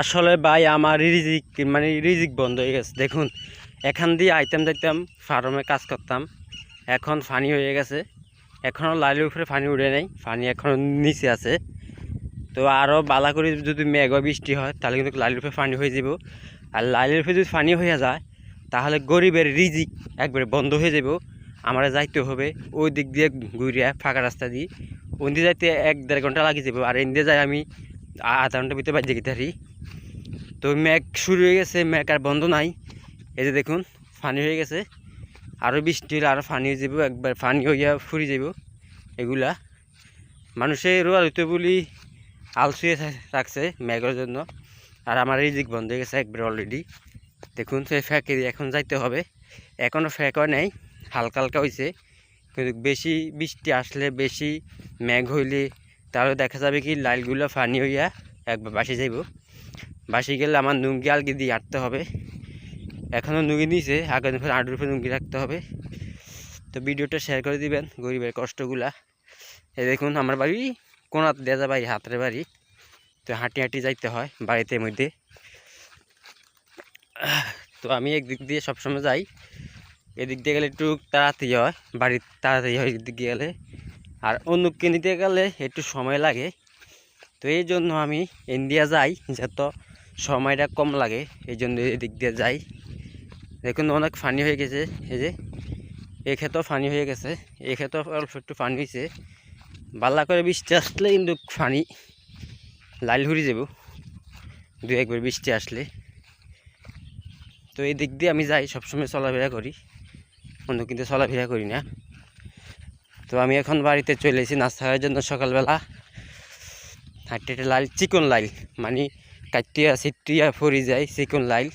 আসলে ভাই আমার রিজিক মানে রিজিক বন্ধ হয়ে গেছে। দেখুন, এখান দিয়ে আইতেম যাইতাম, ফার্মে কাজ করতাম। এখন ফানি হয়ে গেছে। এখনও লাইলের উপরে ফানি উঠে নেই ফানি এখনও নিচে আছে। তো আরও বালা করে যদি মেঘ বৃষ্টি হয়, তাহলে কিন্তু লাইলের উপরে ফানি হয়ে যাব আর লাইলের উপরে যদি ফানি হয়ে যায়, তাহলে গরিবের রিজিক একবারে বন্ধ হয়ে যাব আমরা যাইতে হবে, ওই দিক দিয়ে ঘুরিয়া ফাঁকা রাস্তা দিয়ে। ওই দিয়ে যাইতে এক দেড় ঘণ্টা লাগিয়ে যাব আর এদিকে যাই আমি আধা ঘণ্টার ভিতরে বাজে গেতে পারি। তো মেঘ শুরু হয়ে গেছে, মেঘ আর বন্ধ নাই। এই যে দেখুন, ফানি হয়ে গেছে। আরও বৃষ্টি হলে আরও ফানি হয়ে যাব, একবার ফানি হইয়া ফুরি যাব এগুলা। মানুষে রোয়া হইতে বলি আলসুয়ে রাখছে মেঘের জন্য। আর আমার রিজিক বন্ধ হয়ে গেছে একবার অলরেডি দেখুন, সেই ফ্যাকে এখন যাইতে হবে। এখনও ফ্যাকও নাই, হালকা হালকা হয়েছে কিন্তু বেশি বৃষ্টি আসলে বেশি মেঘ হইলে তাহলে দেখা যাবে কি লাইলগুলো ফানি হইয়া একবার বাসে যাইব। বাসে গেলে আমার নুঙ্গি আলগি দিয়ে আটতে হবে। এখনও নুঙ্গি নিয়েছে আগামী ফের আটুর উপরে নুঙ্গি রাখতে হবে। তো ভিডিওটা শেয়ার করে দিবেন গরিবের কষ্টগুলা। এ দেখুন, আমার বাড়ি কোনাতে যায় বাড়ি, হাতের বাড়ি। তো হাঁটি হাঁটি যাইতে হয় বাড়িতে মধ্যে। তো আমি একদিক দিয়ে সবসময় যাই। এদিক দিয়ে গেলে একটু তাড়াতাড়ি হয় বাড়ির তাড়াতাড়ি হয় এদিক দিয়ে গেলে। আর অন্যকে নিতে গেলে একটু সময় লাগে। তো এই জন্য আমি ইন্ডিয়া যাই, যত সময়টা কম লাগে, এই জন্য এদিক দিয়ে যাই। দেখুন, অনেক ফানি হয়ে গেছে, এই যে। এই ক্ষেতেও ফানি হয়ে গেছে, এই ক্ষেতেও অল্প একটু ফানি হয়েছে। বাল্লা করে বৃষ্টি আসলে কিন্তু ফানি লাল ঘুরে যাব। দু একবার বৃষ্টি আসলে। তো এই দিক দিয়ে আমি যাই, সবসময় চলাফেরা করি। অন্য কিন্তু চলাফেরা করি না। তো আমি এখন বাড়িতে চলে এসেছি, নাস্তা খাওয়ার জন্য সকালবেলা। হাঁটতে হাঁটে লাইল, চিকন লাইল মানে কাটিয়া ছিটিয়া ফরি যায় চিকন লাইল।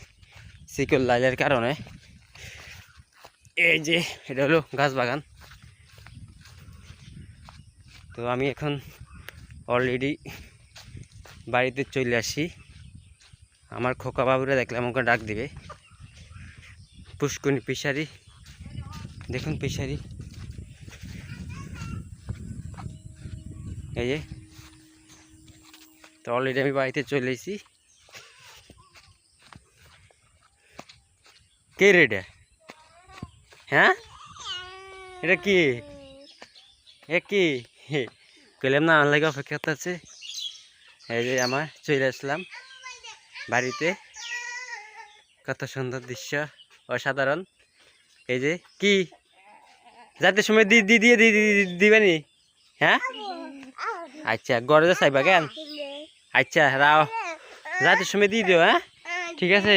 চিকন লাইলের কারণে। এই যে, এটা হলো গাছ বাগান। তো আমি এখন অলরেডি বাড়িতে চলে আসি। আমার খোকা বাবুরা দেখলে আমাকে ডাক দিবে। পুষ্কনি পিসারি। দেখুন পিসারি। এই যে তো অলরেডি আমি বাড়িতে চলে এসেছি। কে রে এটা? হ্যাঁ? এটা কি? এ কি? কইলাম না, আমার লাগে অপেক্ষা আছে এই যে আমার, চলে আসলাম বাড়িতে। কত সুন্দর দৃশ্য, অসাধারণ। এই যে, কি? যাতে সময় দি দিয়ে দিবেনি? হ্যাঁ? আচ্ছা গরজে চাইবা কেন? আচ্ছা রাও। যাতে সময় দিয়ে দিও হ্যাঁ? ঠিক আছে?